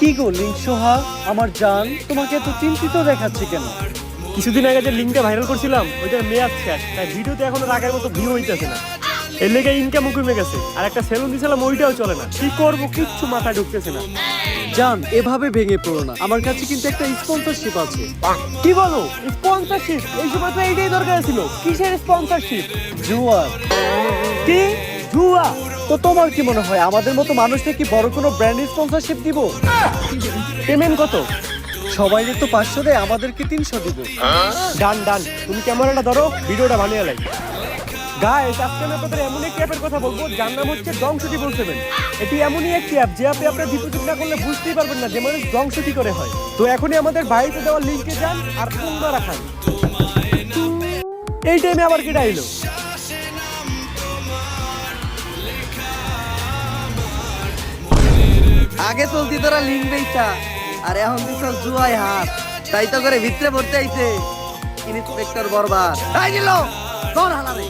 কি গো লিঙ্ক সোহা? আমার জান তোমাকে এত চিন্তিত দেখাচ্ছে কেন? কিছুদিন আগে যে লিঙ্কটা ভাইরাল করছিলাম ওইটার মেয়াদ শেষ। তাই ভিডিওতে এখন আগের মতো ভিউ হইতেছে না। এর লেগে ইনকামও কমে গেছে। আর একটা সেলুন দিয়েছিলাম ওইটাও চলে না। কি করব কিচ্ছু মাথায় ঢুকতেছে না। জান এভাবে ভেঙে পড়ো না। আমার কাছে কিন্তু একটা স্পন্সরশিপ আছে। কি বলো? স্পন্সরশিপ এই সময় তো এইটাই দরকার ছিল। কিসের স্পন্সরশিপ জুয়ার কি? জুয়া? তো তোমার কি মনে হয়, আমাদের মতো মানুষকে কি বড় কোনো ব্র্যান্ড স্পন্সরশিপ দিব? পেমেন্ট কত? সবাই তো পাঁচশো দেয়, আমাদেরকে তিনশো দিব। ডান ডান, তুমি ক্যামেরাটা ধরো, ভিডিওটা বানিয়ে লাই। গাইস আজকে আমি আপনাদের এমন একটি অ্যাপের কথা বলব, যার নাম হচ্ছে ডংশুটি বলছেন এটি এমনই একটি অ্যাপ যে অ্যাপে আপনার ডিপোজিট না করলে বুঝতেই পারবেন না যে মানুষ ডংশুটি করে হয়। তো এখনই আমাদের বাড়িতে দেওয়া লিঙ্কে যান আর পুনরা রাখান। এই টাইমে আবার কেটা এলো আগে চলতি তোরা লিঙ্ক বেচা আর এখন দিছ জুয়াই হাত তাই তো করে ভিতরে পড়তে আইছে। ইন্সপেক্টর বরবাদ তাই দিল তোর হালারে?